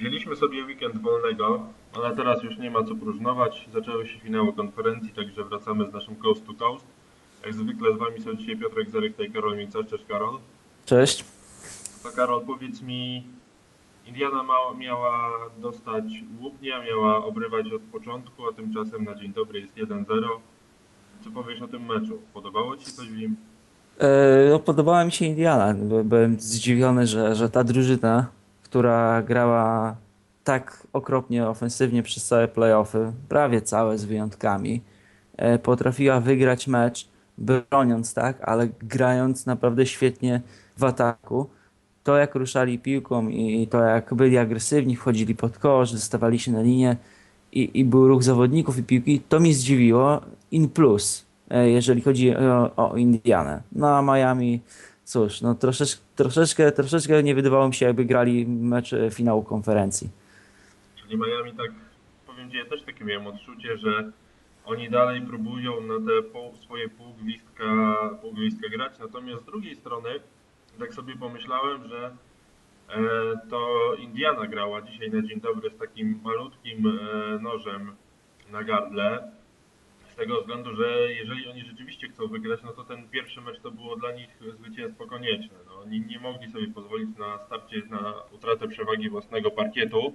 Mieliśmy sobie weekend wolnego, ale teraz już nie ma co próżnować. Zaczęły się finały konferencji, także wracamy z naszym Coast to Coast. Jak zwykle z Wami są dzisiaj Piotrek Zarykta i Karol Mica. Cześć Karol. Cześć. To Karol, powiedz mi, Indiana miała dostać łupnia, miała obrywać od początku, a tymczasem na dzień dobry jest 1-0. Co powiesz o tym meczu? Podobało Ci coś w nim? E, no, podobała mi się Indiana. By- Byłem zdziwiony, że, że ta drużyna, która grała tak okropnie ofensywnie przez całe playoffy, prawie całe z wyjątkami, e, potrafiła wygrać mecz broniąc, tak, ale grając naprawdę świetnie w ataku. To jak ruszali piłką i to jak byli agresywni, wchodzili pod kosz, dostawali się na linię i, i był ruch zawodników i piłki, to mi zdziwiło. In plus, e, jeżeli chodzi o, o Indianę. No a Miami, cóż, no troszeczkę, troszeczkę, troszeczkę nie wydawało mi się, jakby grali mecz finału konferencji. Czyli Miami tak, powiem Ci, ja też takie miałem odczucie, że oni dalej próbują na te pół, swoje półgwizdka, półgwizdka grać, natomiast z drugiej strony tak sobie pomyślałem, że e, to Indiana grała dzisiaj na dzień dobry z takim malutkim e, nożem na gardle. Tego względu, że jeżeli oni rzeczywiście chcą wygrać, no to ten pierwszy mecz to było dla nich zwycięstwo konieczne. No, oni nie mogli sobie pozwolić na starcie na utratę przewagi własnego parkietu.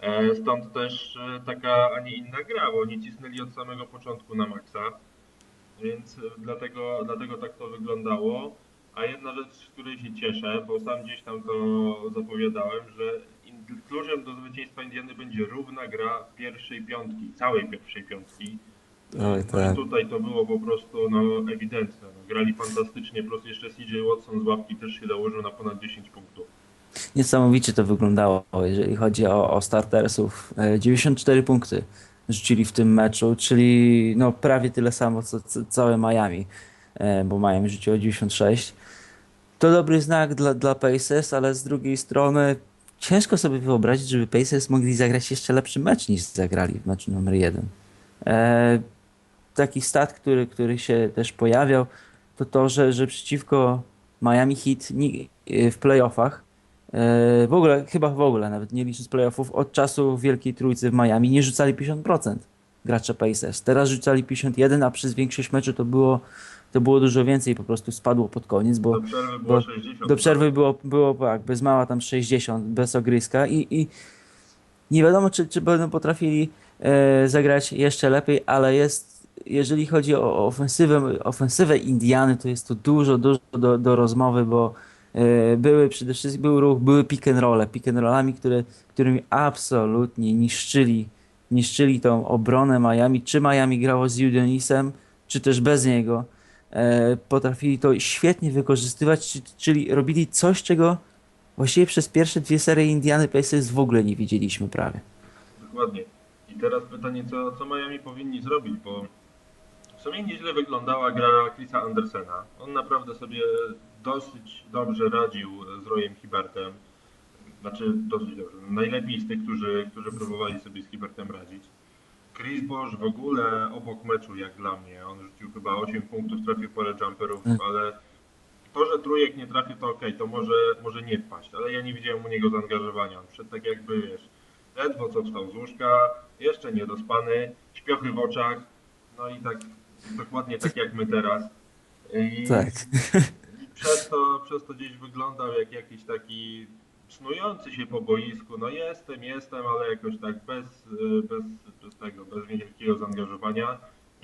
E, Stąd też e, taka, a nie inna gra, bo oni cisnęli od samego początku na maksa, więc dlatego, dlatego tak to wyglądało. A jedna rzecz, z której się cieszę, bo sam gdzieś tam to zapowiadałem, że kluczem do zwycięstwa Indiany będzie równa gra pierwszej piątki, całej pierwszej piątki. Oj, No i tak. tutaj to było po prostu no, ewidentne. No, grali fantastycznie, plus jeszcze CJ Watson z łapki też się dołożył na ponad 10 punktów. Niesamowicie to wyglądało, jeżeli chodzi o, o startersów. E, 94 punkty rzucili w tym meczu, czyli no prawie tyle samo co, co całe Miami, e, bo Miami rzuciło 96. To dobry znak dla, dla Pacers, ale z drugiej strony ciężko sobie wyobrazić, żeby Pacers mogli zagrać jeszcze lepszy mecz niż zagrali w meczu numer jeden. E, taki stat, który, który się też pojawiał, to to, że, że przeciwko Miami Heat ni- w playoffach E, W ogóle, chyba w ogóle, nawet nie licząc playoffów, od czasu Wielkiej Trójcy w Miami nie rzucali 50% gracze Pacers. Teraz rzucali 51, a przez większość meczu to było, to było dużo więcej, po prostu spadło pod koniec, bo Do przerwy było bo 60. do przerwy było, było tak, bez mała tam 60, bez ogryska i, i nie wiadomo, czy, czy będą potrafili e, zagrać jeszcze lepiej, ale jest, jeżeli chodzi o ofensywę, ofensywę Indiany, to jest to dużo, dużo do, do rozmowy, bo e, były przede wszystkim, był ruch, były pick and rolle, pick and rollami, które, którymi absolutnie niszczyli, niszczyli tą obronę Miami, czy Miami grało z Udonisem, czy też bez niego e, potrafili to świetnie wykorzystywać, czy- czyli robili coś, czego właściwie przez pierwsze dwie serie Indiany Pacers w ogóle nie widzieliśmy prawie. Dokładnie. I teraz pytanie, co, co Miami powinni zrobić, bo sumie nieźle wyglądała gra Chrisa Andersena. On naprawdę sobie dosyć dobrze radził z Royem Hibertem. Znaczy dosyć dobrze. Najlepiej z tych, którzy, którzy próbowali sobie z Hibertem radzić. Chris Bosch w ogóle obok meczu, jak dla mnie. On rzucił chyba 8 punktów, trafił parę jumperów, Mm. ale to, że trójek nie trafił, to okej, to może, może nie wpaść, ale ja nie widziałem u niego zaangażowania. On wszedł tak jakby, wiesz, ledwo co wstał z łóżka, jeszcze niedospany, śpiochy w oczach, no i tak dokładnie tak jak my teraz. I, Tak. przez, to, przez to gdzieś wyglądał jak jakiś taki snujący się po boisku. No jestem, jestem, ale jakoś tak bez, bez, bez tego, bez wielkiego zaangażowania.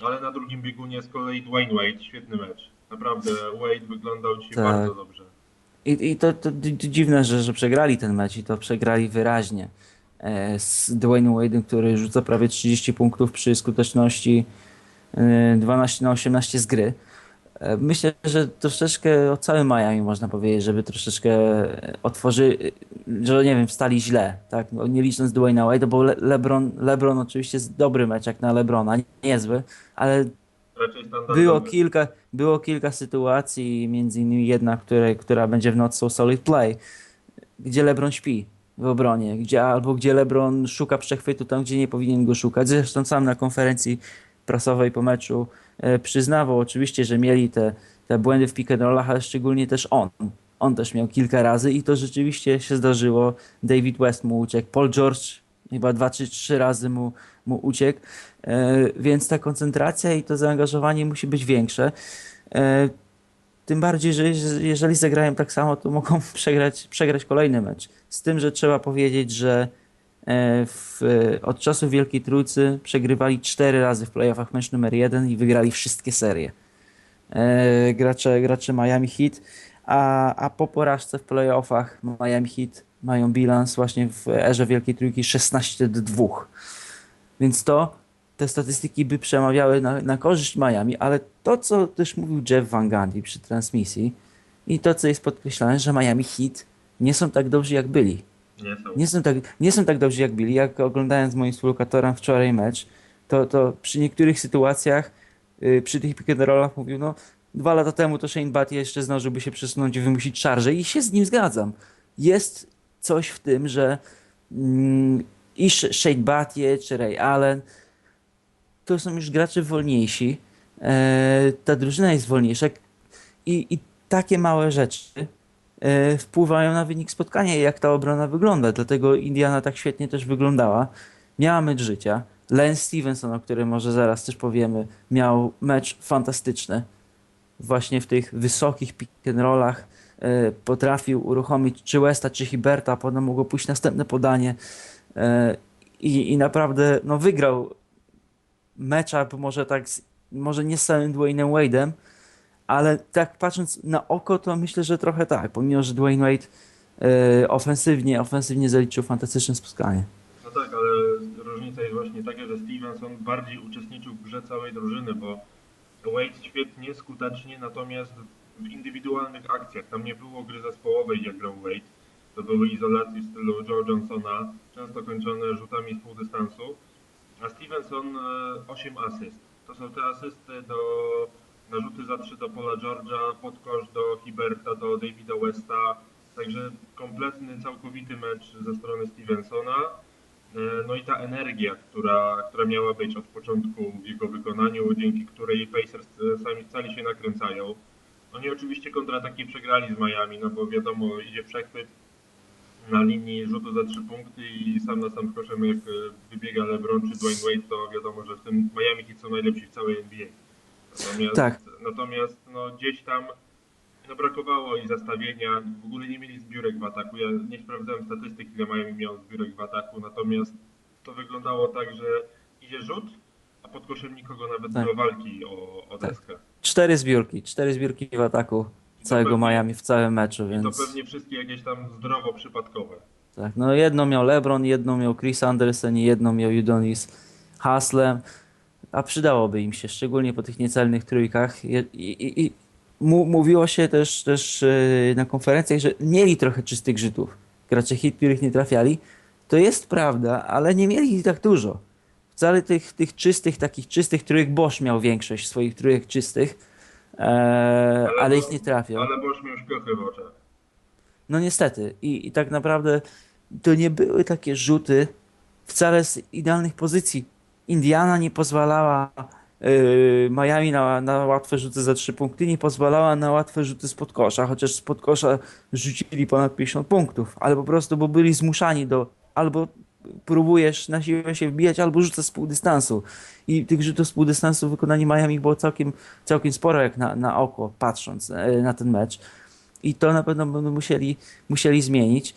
Ale na drugim biegunie z kolei Dwayne Wade, świetny mecz. Naprawdę, Wade wyglądał dzisiaj Tak. bardzo dobrze. I, i to, to dzi- dziwne, że, że przegrali ten mecz i to przegrali wyraźnie. E, z Dwayne Wade'em, który rzuca prawie 30 punktów przy skuteczności 12 na 18 z gry. E, Myślę, że troszeczkę o całym Miami można powiedzieć, żeby troszeczkę otworzy, że nie wiem, wstali źle, tak? No, nie licząc Dwayna Wade'a, bo Le LeBron, LeBron oczywiście jest dobry mecz jak na LeBrona, niezły, ale było kilka, było kilka sytuacji, między innymi jedna, której, która będzie w Not So Solid Play, gdzie LeBron śpi w obronie, gdzie, albo gdzie LeBron szuka przechwytu tam, gdzie nie powinien go szukać. Zresztą sam na konferencji prasowej po meczu e, przyznawał oczywiście, że mieli te, te błędy w pick and rollach, ale szczególnie też on. on też miał kilka razy i to rzeczywiście się zdarzyło. David West mu uciekł, Paul George chyba dwa czy trzy razy mu, mu uciekł, e, więc ta koncentracja i to zaangażowanie musi być większe. E, tym bardziej, że jeż- jeżeli zagrają tak samo, to mogą przegrać, przegrać kolejny mecz. Z tym, że trzeba powiedzieć, że w, od czasu Wielkiej Trójcy przegrywali cztery razy w playoffach mecz numer jeden i wygrali wszystkie serie. E, gracze, gracze Miami Heat, a, a po porażce w playoffach Miami Heat mają bilans właśnie w erze Wielkiej Trójki 16 do 2. Więc to, te statystyki by przemawiały na, na korzyść Miami, ale to, co też mówił Jeff Van Gundy przy transmisji i to, co jest podkreślane, że Miami Heat nie są tak dobrzy, jak byli. Nie są. Tak, nie są tak dobrzy, jak byli. Jak oglądając z moim współlokatorem wczoraj mecz, to, to przy niektórych sytuacjach, yy, przy tych pick and mówił, no dwa lata temu to Shane Batty jeszcze zdążyłby się przesunąć i wymusić szarżę i się z nim zgadzam. Jest coś w tym, że mm, i Sh- Shane Batty czy Ray Allen to są już gracze wolniejsi. E, ta drużyna jest wolniejsza i, i takie małe rzeczy wpływają na wynik spotkania i jak ta obrona wygląda. Dlatego Indiana tak świetnie też wyglądała. Miała mecz życia. Lance Stevenson, o którym może zaraz też powiemy, miał mecz fantastyczny. Właśnie w tych wysokich pick and rollach e, potrafił uruchomić czy Westa, czy Hiberta, potem mogło pójść następne podanie e, i, i naprawdę no, wygrał mecza, może tak, z, może nie z samym Dwayne'em Wade'em, ale tak patrząc na oko, to myślę, że trochę tak, pomimo, że Dwayne Wade e, ofensywnie, ofensywnie zaliczył fantastyczne spotkanie. No tak, ale różnica jest właśnie taka, że Stevenson bardziej uczestniczył w grze całej drużyny, bo Wade świetnie, skutecznie, natomiast w indywidualnych akcjach. Tam nie było gry zespołowej, jak grał Wade. To były izolacje w stylu Joe Johnsona, często kończone rzutami z półdystansu. A Stevenson e, 8 asyst. To są te asysty do narzuty za 3 do Paula George'a, podkosz do Hiberta, do Davida Westa. Także kompletny, całkowity mecz ze strony Stevensona. E, No i ta energia, która, która miała być od początku w jego wykonaniu, dzięki której Pacers sami stali się nakręcają. Oni oczywiście kontrataki przegrali z Miami, no bo wiadomo, idzie przechwyt na linii rzutu za trzy punkty i sam na sam koszem jak e, wybiega LeBron czy Dwayne Wade, to wiadomo, że w tym Miami Heat są najlepsi w całej NBA. Natomiast, Tak. natomiast no, gdzieś tam no, brakowało i zastawienia, w ogóle nie mieli zbiórek w ataku. Ja nie sprawdzałem statystyk, ile Miami miało zbiórek w ataku, natomiast to wyglądało tak, że idzie rzut, a pod koszem nikogo nawet Tak. do walki o, o Tak. deskę. Cztery zbiórki, cztery zbiórki w ataku całego pewnie- Miami w całym meczu, I to więc pewnie wszystkie jakieś tam zdrowo przypadkowe. tak, no jedną miał LeBron, jedną miał Chris Anderson i jedną miał Udonis Haslem, a przydałoby im się, szczególnie po tych niecelnych trójkach i, i, i mówiło się też, też yy, na konferencjach, że mieli trochę czystych rzutów, gracze hit, których nie trafiali, to jest prawda, ale nie mieli ich tak dużo. Wcale tych, tych czystych, takich czystych trójek Bosch miał większość swoich trójek czystych, e, ale ich nie trafiał. Ale Bosz miał szpiochy w oczach. No niestety. I, I tak naprawdę to nie były takie rzuty wcale z idealnych pozycji. Indiana nie pozwalała yy, Miami na, na łatwe rzuty za trzy punkty, nie pozwalała na łatwe rzuty spod kosza, chociaż spod kosza rzucili ponad 50 punktów, ale po prostu, bo byli zmuszani do albo próbujesz na siłę się wbijać, albo rzucasz z pół dystansu. I tych rzutów z pół dystansu w wykonaniu Miami było całkiem, całkiem sporo, jak na, na oko, patrząc e, na ten mecz. I to na pewno będą musieli, musieli zmienić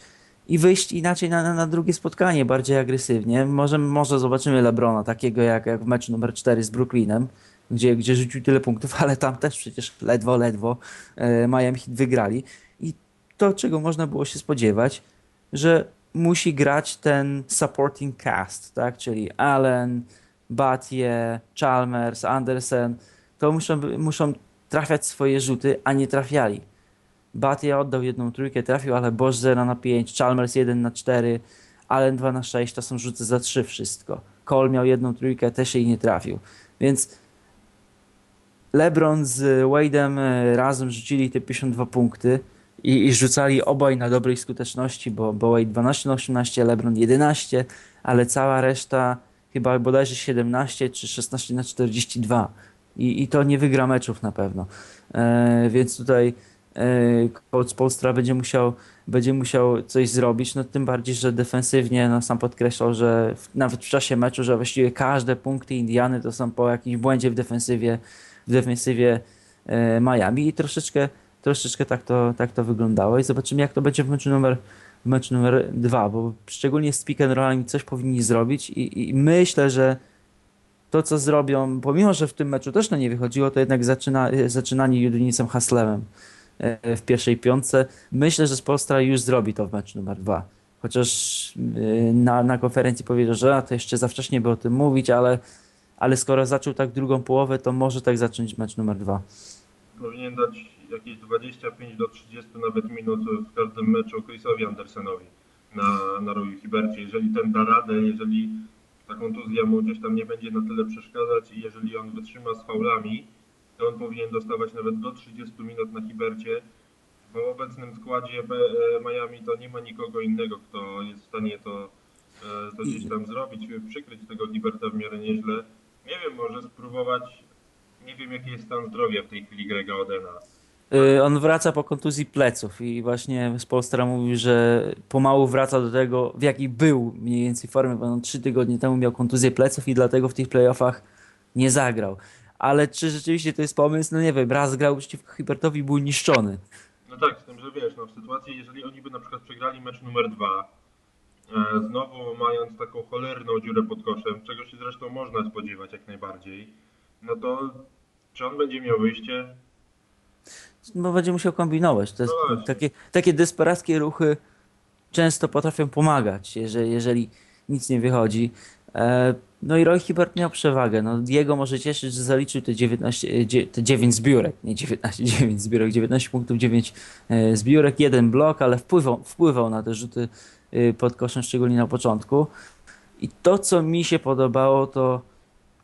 i wyjść inaczej na, na, na drugie spotkanie, bardziej agresywnie. Może, może zobaczymy Lebrona, takiego jak, jak w meczu numer 4 z Brooklynem, gdzie, gdzie rzucił tyle punktów, ale tam też przecież ledwo, ledwo e, Miami Heat wygrali. I to, czego można było się spodziewać, że musi grać ten supporting cast, tak? czyli Allen, Batie, Chalmers, Anderson, to muszą, muszą trafiać swoje rzuty, a nie trafiali. Batia oddał jedną trójkę, trafił, ale Bosch 0 na 5, Chalmers 1 na 4, Allen 2 na 6, to są rzuty za 3 wszystko. Cole miał jedną trójkę, też jej nie trafił. Więc LeBron z Wade'em e, razem rzucili te 52 punkty i, i rzucali obaj na dobrej skuteczności, bo, bo Wade 12 na 18, LeBron 11, ale cała reszta chyba bodajże 17 czy 16 na 42. I, i to nie wygra meczów na pewno. E, więc tutaj Polstra będzie musiał, będzie musiał coś zrobić, no tym bardziej, że defensywnie no, sam podkreślał, że w, nawet w czasie meczu, że właściwie każde punkty Indiany to są po jakimś błędzie w defensywie, w defensywie e, Miami i troszeczkę, troszeczkę tak to, tak to wyglądało i zobaczymy jak to będzie w meczu numer, w meczu numer dwa, bo szczególnie z pick and rollami coś powinni zrobić i, i myślę, że to, co zrobią, pomimo, że w tym meczu też to nie wychodziło, to jednak zaczyna, zaczynanie Judynicem Haslemem. e, w pierwszej piątce. Myślę, że Spolstra już zrobi to w meczu numer dwa. Chociaż e, na, na konferencji powiedział, że to jeszcze za wcześnie by o tym mówić, ale, ale skoro zaczął tak drugą połowę, to może tak zacząć mecz numer dwa. Powinien dać jakieś 25 do 30 nawet minut w każdym meczu Chrisowi Andersenowi na, na Royu Hibercie. Jeżeli ten da radę, jeżeli ta kontuzja mu gdzieś tam nie będzie na tyle przeszkadzać i jeżeli on wytrzyma z faulami, on powinien dostawać nawet do 30 minut na Hibercie. W obecnym składzie e, Miami to nie ma nikogo innego, kto jest w stanie to, e, to gdzieś tam zrobić, przykryć tego Hiberta w miarę nieźle. Nie wiem, może spróbować, nie wiem jaki jest stan zdrowia w tej chwili Grega Odena. Y, On wraca po kontuzji pleców i właśnie Spolstra mówił, że pomału wraca do tego, w jakiej był mniej więcej formie, bo on trzy tygodnie temu miał kontuzję pleców i dlatego w tych playoffach nie zagrał. Ale czy rzeczywiście to jest pomysł? No nie wiem, raz grał przeciwko Hibertowi był niszczony. No tak, z tym, że wiesz, no w sytuacji, jeżeli oni by na przykład przegrali mecz numer dwa, e, znowu mając taką cholerną dziurę pod koszem, czego się zresztą można spodziewać jak najbardziej, no to czy on będzie miał wyjście? No będzie musiał kombinować. To jest, No takie, takie desperackie ruchy często potrafią pomagać, jeżeli, jeżeli nic nie wychodzi. E, No i Roy Hibbert miał przewagę. No, Diego może cieszyć, że zaliczył te, 19, e, te 9 zbiórek, nie 19, 9 zbiórek, 19 punktów, 9 e, zbiórek, jeden blok, ale wpływał, wpływał na te rzuty e, pod koszem, szczególnie na początku. I to, co mi się podobało, to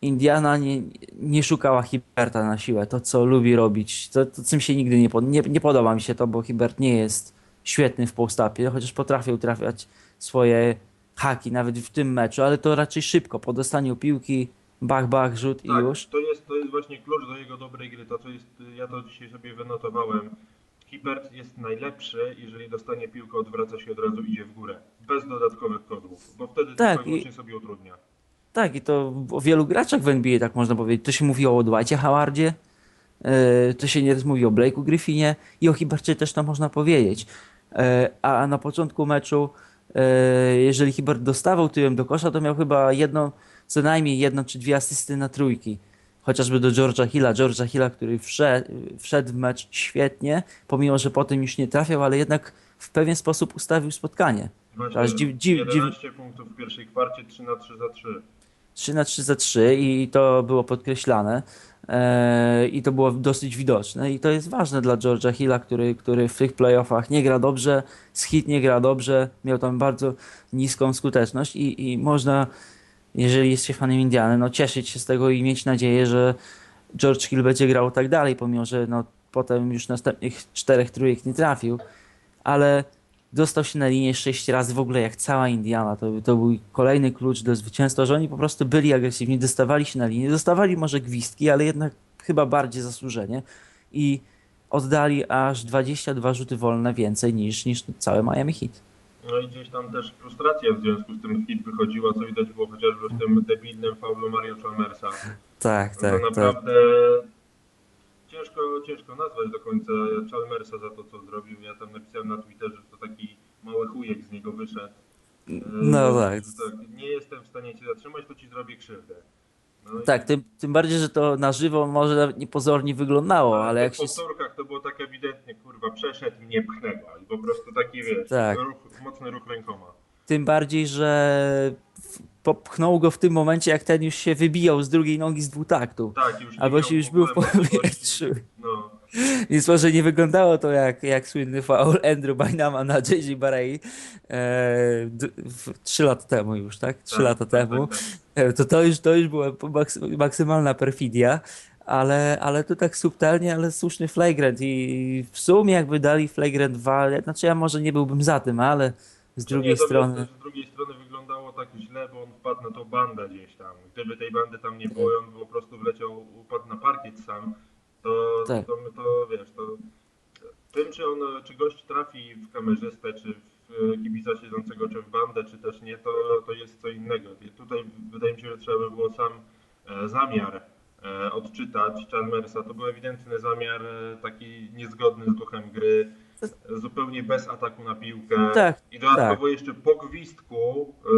Indiana nie, nie szukała Hiberta na siłę. To, co lubi robić, to, to czym się nigdy nie, nie, nie podoba mi się to, bo Hibert nie jest świetny w postapie, chociaż potrafił trafiać swoje haki nawet w tym meczu, ale to raczej szybko, po dostaniu piłki, bach, bach, rzut i Tak, już. to jest, to jest właśnie klucz do jego dobrej gry. To, co jest, ja to dzisiaj sobie wynotowałem. Hibert jest najlepszy, jeżeli dostanie piłkę, odwraca się od razu, idzie w górę. Bez dodatkowych kodłów, bo wtedy Tak, i i- sobie utrudnia. Tak, i to o wielu graczach w NBA tak można powiedzieć. To się mówiło o Dwightie Howardzie, e, to się nieraz mówi o Blake'u Griffinie i o Hibercie też to można powiedzieć. E, A na początku meczu, jeżeli Hibert dostawał tyłem do kosza, to miał chyba jedną, co najmniej jedną czy dwie asysty na trójki. Chociażby do George'a Hilla. George'a Hilla, który wszedł, wszedł w mecz świetnie, pomimo, że potem już nie trafiał, ale jednak w pewien sposób ustawił spotkanie. Aż dziw- dziw- 11 punktów w pierwszej kwarcie, 3 na 3 za 3. 3 na 3 za 3 i to było podkreślane e, i to było dosyć widoczne. I to jest ważne dla George'a Hilla, który, który w tych playoffach nie gra dobrze, z hit nie gra dobrze, miał tam bardzo niską skuteczność i, i można, jeżeli jest się fanem Indiany, no cieszyć się z tego i mieć nadzieję, że George Hill będzie grał tak dalej, pomimo że no, potem już następnych czterech trójek nie trafił, ale dostał się na linię sześć razy w ogóle jak cała Indiana. To, to był kolejny klucz do zwycięstwa, że oni po prostu byli agresywni, dostawali się na linię, dostawali może gwizdki, ale jednak chyba bardziej zasłużenie i oddali aż 22 rzuty wolne więcej niż, niż całe Miami Heat. No i gdzieś tam też frustracja w związku z tym hit wychodziła, co widać było chociażby w tym debilnym faulu Mario Chalmersa. Tak, tak, to tak. Ciężko, ciężko nazwać do końca Chalmersa za to, co zrobił. Ja tam napisałem na Twitterze, że to taki mały chujek z niego wyszedł. E, No tak. że Nie jestem w stanie cię zatrzymać, to ci zrobię krzywdę. No i- Tak, tym, tym bardziej, że to na żywo może nawet niepozornie wyglądało, ale jak w się... powtórkach to było tak ewidentnie, kurwa, przeszedł i mnie pchnęła. I po prostu taki, wiesz, Tak. ruch, mocny ruch rękoma. Tym bardziej, że w- popchnął go w tym momencie, jak ten już się wybijał z drugiej nogi z dwutaktu. Tak, już Albo się już był w powietrzu. No, Więc może nie wyglądało to jak, jak słynny faul Andrew Bynama na JJ Barei e, trzy lata temu już, tak? Trzy tak, lata tak, temu. Tak, tak. E, To, to, już, to już była maksy, maksymalna perfidia, ale, ale to tak subtelnie, ale słuszny flagrant i w sumie jakby dali flagrant 2, znaczy ja może nie byłbym za tym, ale z drugiej to strony... Z drugiej strony wyglądało tak źle, bo on wpadł na tą bandę gdzieś tam. Gdyby tej bandy tam nie było, on po prostu wleciał, upadł na parkiet sam, to, Tak. to, to wiesz, to Tym, czy on, czy gość trafi w kamerzystę, czy w e, kibica siedzącego, czy w bandę, czy też nie, to, to jest co innego. Tutaj wydaje mi się, że trzeba by było sam e, zamiar e, odczytać Chalmersa. To był ewidentny zamiar taki niezgodny z duchem gry, zupełnie bez ataku na piłkę. Tak, I dodatkowo jeszcze po gwizdku e,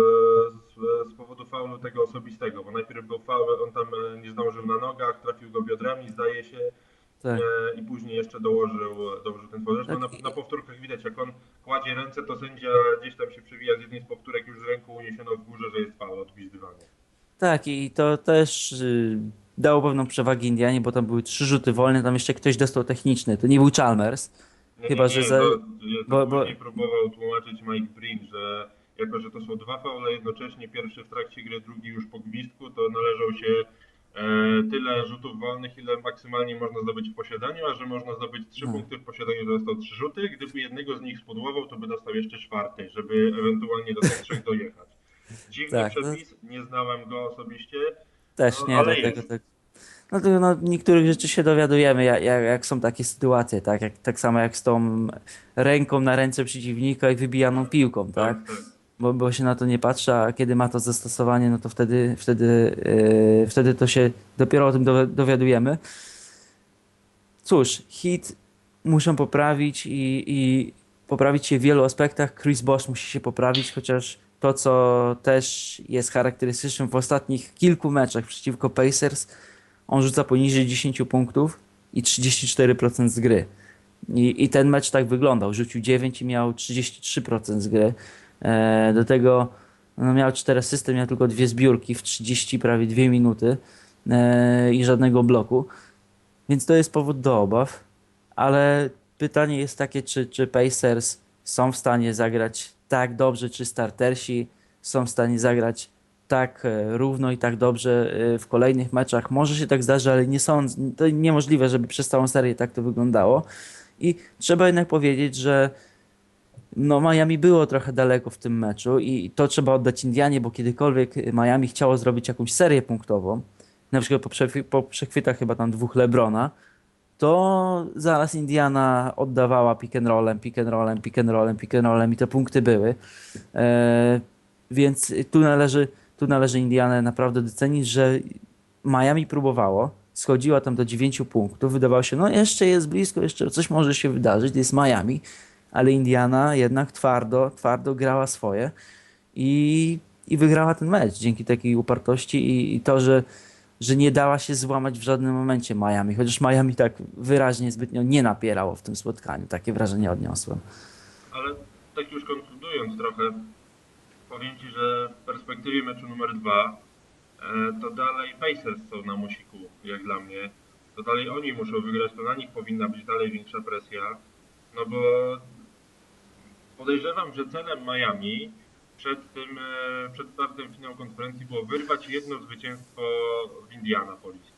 z, z powodu faulu tego osobistego, bo najpierw był faul, on tam e, nie zdążył na nogach, trafił go biodrami, zdaje się, tak. e, i później jeszcze dołożył, dołożył ten faul. Zresztą Tak. na, na powtórkach widać, jak on kładzie ręce, to sędzia gdzieś tam się przewija z jednej z powtórek już z ręką uniesiono w górze, że jest faul odgwizdywanie. Tak, i to też y, dało pewną przewagę Indianie, bo tam były trzy rzuty wolne, tam jeszcze ktoś dostał techniczny. To nie był Chalmers. Nie, Chyba, nie, że nie, za- to, to bo- bo- próbował tłumaczyć Mike Breen, że jako, że to są dwa faule jednocześnie, pierwszy w trakcie gry, drugi już po gwizdku, to należał się e, tyle rzutów wolnych, ile maksymalnie można zdobyć w posiadaniu, a że można zdobyć trzy No. punkty w posiadaniu, to dostał trzy rzuty. Gdyby jednego z nich spudłował, to by dostał jeszcze czwarty, żeby ewentualnie do tych trzech dojechać. Dziwny Tak, no. przepis, nie znałem go osobiście. Też No, nie, ale dlatego jest. tak. No to no, niektórych rzeczy się dowiadujemy, jak, jak, są takie sytuacje, tak? Jak, tak samo jak z tą ręką na ręce przeciwnika i wybijaną piłką, tak? tak. Bo, bo się na to nie patrzy, a kiedy ma to zastosowanie, no to wtedy, wtedy, yy, wtedy to się dopiero o tym dowi- dowiadujemy. Cóż, hit muszą poprawić i, i poprawić się w wielu aspektach. Chris Bosh musi się poprawić, chociaż to, co też jest charakterystyczne w ostatnich kilku meczach przeciwko Pacers, on rzuca poniżej 10 punktów i 34% z gry. I, I ten mecz tak wyglądał. Rzucił 9 i miał 33% z gry. E, do tego no, miał 4 asysty, miał tylko dwie zbiórki w 30 prawie 2 minuty e, i żadnego bloku. Więc to jest powód do obaw. Ale pytanie jest takie, czy, czy Pacers są w stanie zagrać tak dobrze, czy startersi są w stanie zagrać tak e, równo i tak dobrze e, w kolejnych meczach. Może się tak zdarzy, ale nie sądzę, to niemożliwe, żeby przez całą serię tak to wyglądało. I trzeba jednak powiedzieć, że no Miami było trochę daleko w tym meczu i to trzeba oddać Indianie, bo kiedykolwiek Miami chciało zrobić jakąś serię punktową, na przykład po, przechwy- po przechwytach chyba tam dwóch Lebrona, to zaraz Indiana oddawała pick and rollem, pick and rollem, pick and rollem, pick and rollem i te punkty były. E, więc tu należy, tu należy Indianę naprawdę docenić, że Miami próbowało, schodziła tam do 9 punktów, wydawało się, no jeszcze jest blisko, jeszcze coś może się wydarzyć, to jest Miami, ale Indiana jednak twardo, twardo grała swoje i, i wygrała ten mecz dzięki takiej upartości i, i to, że, że nie dała się złamać w żadnym momencie Miami, chociaż Miami tak wyraźnie zbytnio nie napierało w tym spotkaniu, takie wrażenie odniosłem. Ale tak już konkludując trochę, powiem Ci, że w perspektywie meczu numer dwa e, to dalej Pacers są na musiku, jak dla mnie. To dalej oni muszą wygrać, to na nich powinna być dalej większa presja. No bo podejrzewam, że celem Miami przed tym, e, przed startem finału konferencji było wyrwać jedno zwycięstwo w Indianapolis.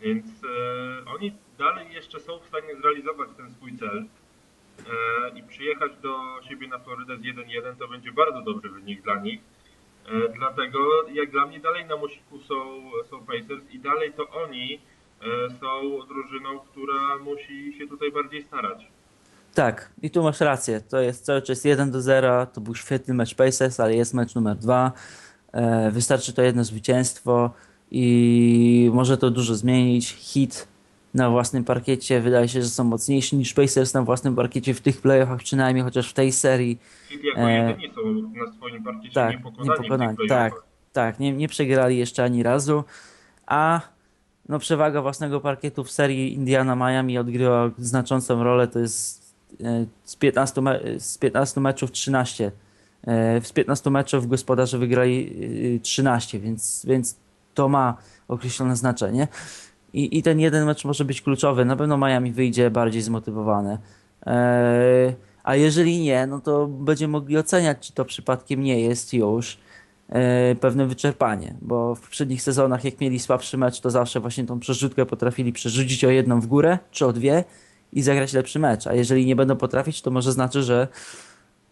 Więc e, oni dalej jeszcze są w stanie zrealizować ten swój cel i przyjechać do siebie na Florydę z 1-1 to będzie bardzo dobry wynik dla nich. E, dlatego jak dla mnie dalej na musiku są, są Pacers i dalej to oni e, są drużyną, która musi się tutaj bardziej starać. Tak, i tu masz rację. To jest cały czas 1 do 0. To był świetny mecz Pacers, ale jest mecz numer 2. E, wystarczy to jedno zwycięstwo i może to dużo zmienić. Hit na własnym parkiecie wydaje się, że są mocniejsi niż Pacers na własnym parkiecie w tych playoffach, przynajmniej chociaż w tej serii. Jako E, jedyni są na swoim parkiecie Tak, niepokonani, niepokonani. Tak, tak, nie, nie przegrali jeszcze ani razu, a no przewaga własnego parkietu w serii Indiana-Miami odgrywa znaczącą rolę, to jest e, z 15, me, z 15 meczów 13. E, Z 15 meczów gospodarze wygrali e, 13, więc, więc to ma określone znaczenie. I, I ten jeden mecz może być kluczowy. Na pewno Miami wyjdzie bardziej zmotywowane. E, A jeżeli nie, no to będziemy mogli oceniać, czy to przypadkiem nie jest już e, pewne wyczerpanie, bo w poprzednich sezonach, jak mieli słabszy mecz, to zawsze właśnie tą przerzutkę potrafili przerzucić o jedną w górę, czy o dwie i zagrać lepszy mecz. A jeżeli nie będą potrafić, to może znaczy, że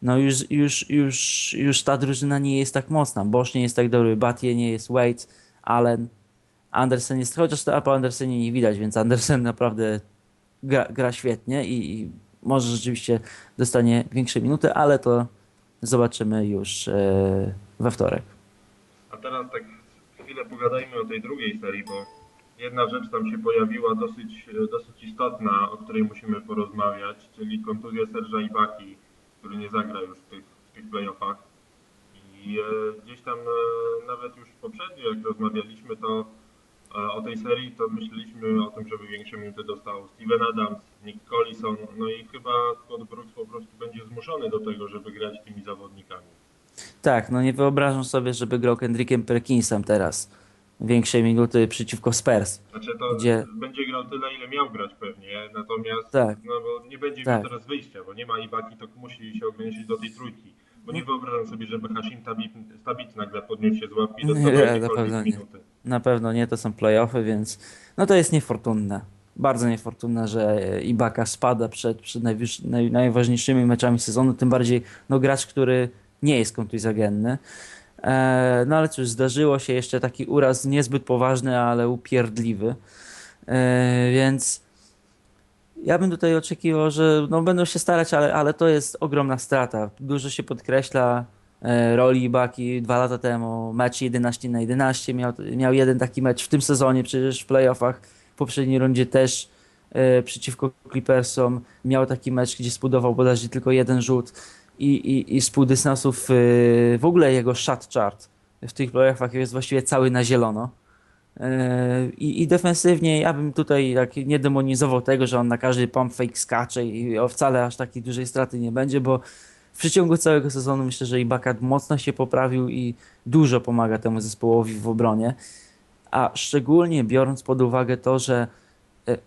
no już, już, już, już ta drużyna nie jest tak mocna. Bosch nie jest tak dobry, Batie nie jest, Wade, Allen, Andersen jest, chociaż to po Andersenie nie widać, więc Andersen naprawdę gra, gra świetnie i, i może rzeczywiście dostanie większe minuty, ale to zobaczymy już e, we wtorek. A teraz tak chwilę pogadajmy o tej drugiej serii, bo jedna rzecz tam się pojawiła dosyć, dosyć istotna, o której musimy porozmawiać, czyli kontuzja Serża Ibaki, który nie zagra już w tych, w tych playoffach. I e, gdzieś tam e, nawet już poprzednio, jak rozmawialiśmy to o tej serii, to myśleliśmy o tym, żeby większe minuty dostał Steven Adams, Nick Collison, no i chyba Scott Brooks po prostu będzie zmuszony do tego, żeby grać tymi zawodnikami. Tak, no nie wyobrażam sobie, żeby grał Kendrickiem Perkinsem teraz. Większe minuty przeciwko Spurs. Znaczy to Gdzie- będzie grał tyle, ile miał grać pewnie, natomiast Tak. no bo nie będzie Tak. miał teraz wyjścia, bo nie ma Ibaki, to musi się ograniczyć do tej trójki. Bo nie wyobrażam sobie, żeby Hashim Tabit, nagle podniósł się z łapki i Nie, nie. minuty. Na pewno nie, to są playoffy, więc no to jest niefortunne. Bardzo niefortunne, że Ibaka spada przed, przed naj, najważniejszymi meczami sezonu, tym bardziej no, gracz, który nie jest kontuzjogenny. E, no ale cóż, zdarzyło się jeszcze taki uraz niezbyt poważny, ale upierdliwy. E, więc ja bym tutaj oczekiwał, że no, będą się starać, ale, ale to jest ogromna strata. Dużo się podkreśla roli Ibaki dwa lata temu. Mecz 11 na 11. Miał, miał jeden taki mecz w tym sezonie, przecież w playoffach. W poprzedniej rundzie też e, przeciwko Clippersom miał taki mecz, gdzie zbudował bodajże tylko jeden rzut i, i, i z półdystansów e, w ogóle jego shot chart w tych playoffach jest właściwie cały na zielono. Yy, I, I defensywnie ja bym tutaj tak nie demonizował tego, że on na każdy pump fake skacze i o wcale aż takiej dużej straty nie będzie, bo w przeciągu całego sezonu myślę, że Ibaka mocno się poprawił i dużo pomaga temu zespołowi w obronie. A szczególnie biorąc pod uwagę to, że e,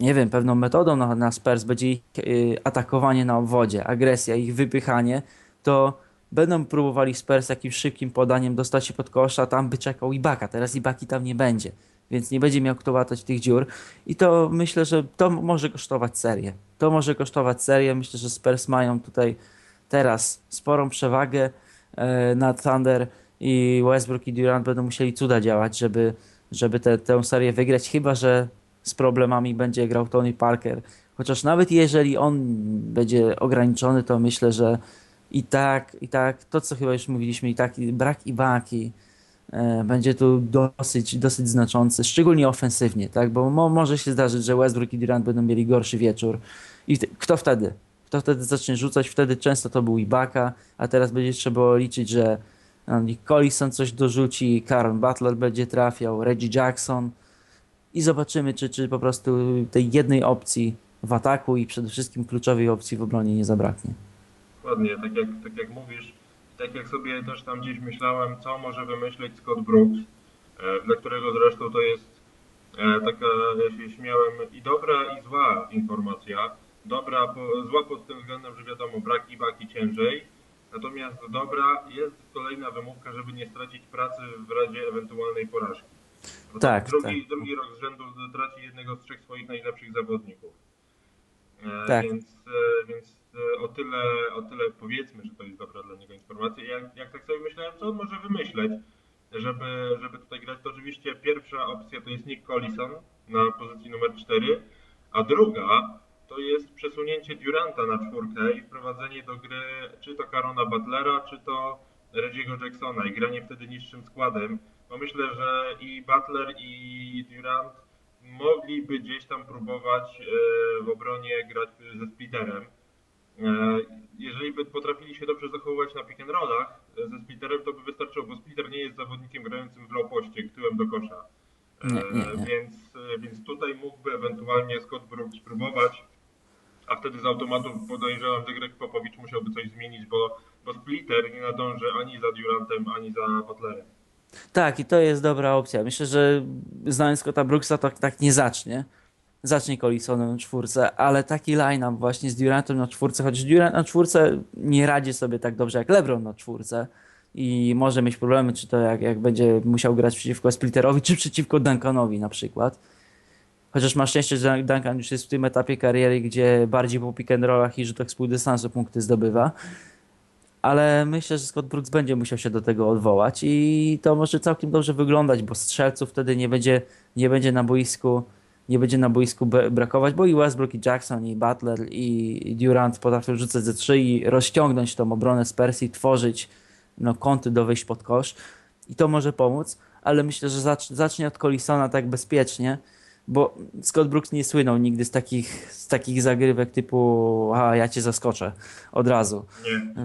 nie wiem, pewną metodą na, na Spurs będzie ich e, atakowanie na obwodzie, agresja, ich wypychanie, to będą próbowali Spurs jakimś szybkim podaniem dostać się pod kosz, a tam by czekał Ibaka. Teraz Ibaki tam nie będzie, więc nie będzie miał kto łatać tych dziur. I to myślę, że to może kosztować serię. To może kosztować serię. Myślę, że Spurs mają tutaj teraz sporą przewagę e, nad Thunder i Westbrook i Durant będą musieli cuda działać, żeby, żeby tę tę serię wygrać, chyba że z problemami będzie grał Tony Parker. Chociaż nawet jeżeli on będzie ograniczony, to myślę, że i tak, i tak, to co chyba już mówiliśmy, i tak i brak Ibaki e, będzie tu dosyć, dosyć znaczący, szczególnie ofensywnie, tak, bo mo, może się zdarzyć, że Westbrook i Durant będą mieli gorszy wieczór i kto wtedy? Kto wtedy zacznie rzucać? Wtedy często to był Ibaka, a teraz będzie trzeba liczyć, że no, Nick Collison coś dorzuci, Karen Butler będzie trafiał, Reggie Jackson i zobaczymy, czy, czy po prostu tej jednej opcji w ataku i przede wszystkim kluczowej opcji w obronie nie zabraknie. Dokładnie, tak jak, tak jak mówisz, tak jak sobie też tam gdzieś myślałem, co może wymyśleć Scott Brooks, e, dla którego zresztą to jest e, taka, ja się śmiałem, i dobra i zła informacja. Dobra, po, zła pod tym względem, że wiadomo, brak Ibaki ciężej, natomiast dobra jest kolejna wymówka, żeby nie stracić pracy w razie ewentualnej porażki. Bo Tak, drugi, tak. drugi rok z rzędu traci jednego z trzech swoich najlepszych zawodników. E, Tak. Więc, e, więc e, o tyle, o tyle powiedzmy, że to jest dobra dla niego informacja. Jak, jak tak sobie myślałem, co on może wymyśleć, żeby, żeby tutaj grać, to oczywiście pierwsza opcja to jest Nick Collison na pozycji numer 4, a druga to jest przesunięcie Duranta na czwórkę i wprowadzenie do gry czy to Karona Butlera, czy to Reggie'ego Jacksona i granie wtedy niższym składem. Bo myślę, że i Butler i Durant mogliby gdzieś tam próbować e, w obronie grać ze splitterem. E, Jeżeli by potrafili się dobrze zachowywać na pick and rollach e, ze splitterem, to by wystarczyło, bo splitter nie jest zawodnikiem grającym w low poście, tyłem do kosza. Nie, nie, nie. Więc, więc tutaj mógłby ewentualnie Scott Brooks spróbować, a wtedy z automatu podejrzewam, że Greg Popowicz musiałby coś zmienić, bo, bo splitter nie nadąży ani za Durantem, ani za Butlerem. Tak, i to jest dobra opcja. Myślę, że znając Scotta Brooksa, to tak nie zacznie. Zacznie Collisonem na czwórce, ale taki line-up właśnie z Durantem na czwórce, chociaż Durant na czwórce nie radzi sobie tak dobrze jak LeBron na czwórce i może mieć problemy, czy to jak, jak będzie musiał grać przeciwko Splitterowi, czy przeciwko Duncanowi na przykład. Chociaż ma szczęście, że Duncan już jest w tym etapie kariery, gdzie bardziej po pick and rollach i rzutach z półdystansu punkty zdobywa. Ale myślę, że Scott Brooks będzie musiał się do tego odwołać i to może całkiem dobrze wyglądać, bo strzelców wtedy nie będzie, nie będzie na boisku nie będzie na boisku brakować, bo i Westbrook, i Jackson, i Butler, i Durant potrafią rzucać ze trzy i rozciągnąć tą obronę z Persji, tworzyć no, kąty do wyjść pod kosz i to może pomóc, ale myślę, że zacz- zacznie od Collisona tak bezpiecznie, bo Scott Brooks nie słynął nigdy z takich, z takich zagrywek typu a ja cię zaskoczę od razu.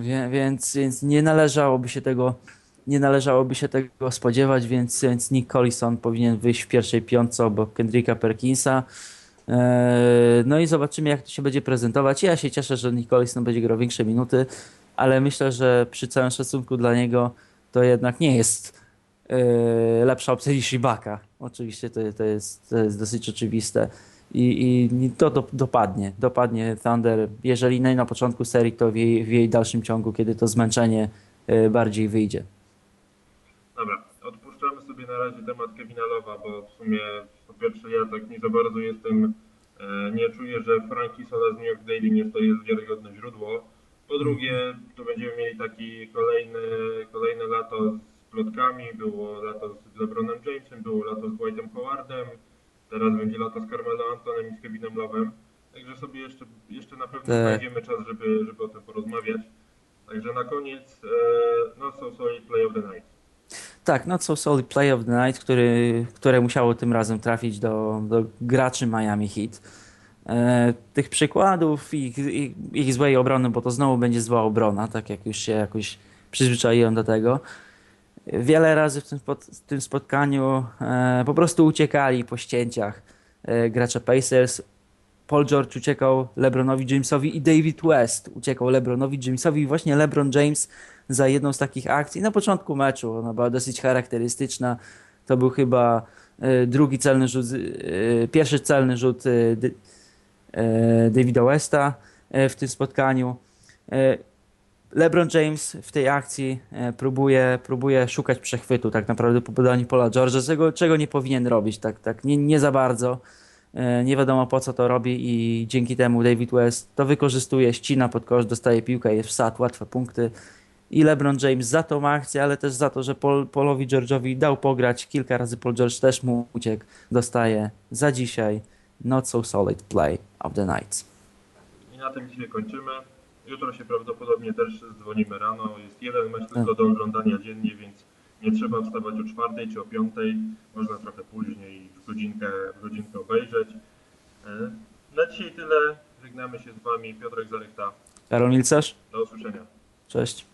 Wie, więc, więc nie należałoby się tego nie należałoby się tego spodziewać, więc, więc Nick Collison powinien wyjść w pierwszej piątce obok Kendricka Perkinsa. Eee, No i zobaczymy, jak to się będzie prezentować. Ja się cieszę, że Nick Collison będzie grał większe minuty, ale myślę, że przy całym szacunku dla niego to jednak nie jest lepsza opcja niż Ibaka. Oczywiście to, to, jest, to jest dosyć oczywiste. I, i to do, dopadnie, dopadnie Thunder, jeżeli nie na początku serii, to w jej, w jej dalszym ciągu, kiedy to zmęczenie e, bardziej wyjdzie. dobra. Odpuszczamy sobie na razie temat Kevina Lowa, bo w sumie po pierwsze ja tak nie za bardzo jestem, e, nie czuję, że Frankie Sola z New York Daily nie to jest wiarygodne źródło. Po drugie, tu będziemy mieli taki kolejny, plotkami, było lato z LeBronem Jamesem, było lato z White'em Howardem, teraz będzie lato z Carmelo Antonem i z Kevinem Lovem. Także sobie jeszcze, jeszcze na pewno Tak. znajdziemy czas, żeby, żeby o tym porozmawiać. Także na koniec, e, no so solid play of the night. Tak, no so solid play of the night, który, które musiało tym razem trafić do, do graczy Miami Heat. E, tych przykładów, ich, ich, ich złej obrony, bo to znowu będzie zła obrona, tak jak już się jakoś przyzwyczaiłem do tego. Wiele razy w tym, spot, w tym spotkaniu e, po prostu uciekali po ścięciach e, gracze Pacers. Paul George uciekał LeBronowi Jamesowi i David West uciekał LeBronowi Jamesowi i właśnie LeBron James za jedną z takich akcji na początku meczu. Ona była dosyć charakterystyczna. To był chyba e, drugi celny rzut, e, pierwszy celny rzut e, e, Davida Westa w tym spotkaniu. LeBron James w tej akcji e, próbuje, próbuje szukać przechwytu tak naprawdę po podaniu Paula George'a, czego, czego nie powinien robić, tak, tak nie, nie za bardzo. E, Nie wiadomo po co to robi i dzięki temu David West to wykorzystuje, ścina pod kosz, dostaje piłkę, jest wsad, łatwe punkty. I LeBron James za tą akcję, ale też za to, że Paul, Paulowi George'owi dał pograć. Kilka razy Paul George też mu uciekł. Dostaje za dzisiaj not so solid play of the night. I na tym dzisiaj kończymy. Jutro się prawdopodobnie też dzwonimy rano. Jest jeden mecz tylko do oglądania dziennie, więc nie trzeba wstawać o czwartej czy o piątej. Można trochę później, w godzinkę, w godzinkę obejrzeć. E, Na dzisiaj tyle. Żegnamy się z Wami. Piotrek Zarychta. Karol Milcerz? Do usłyszenia. Cześć.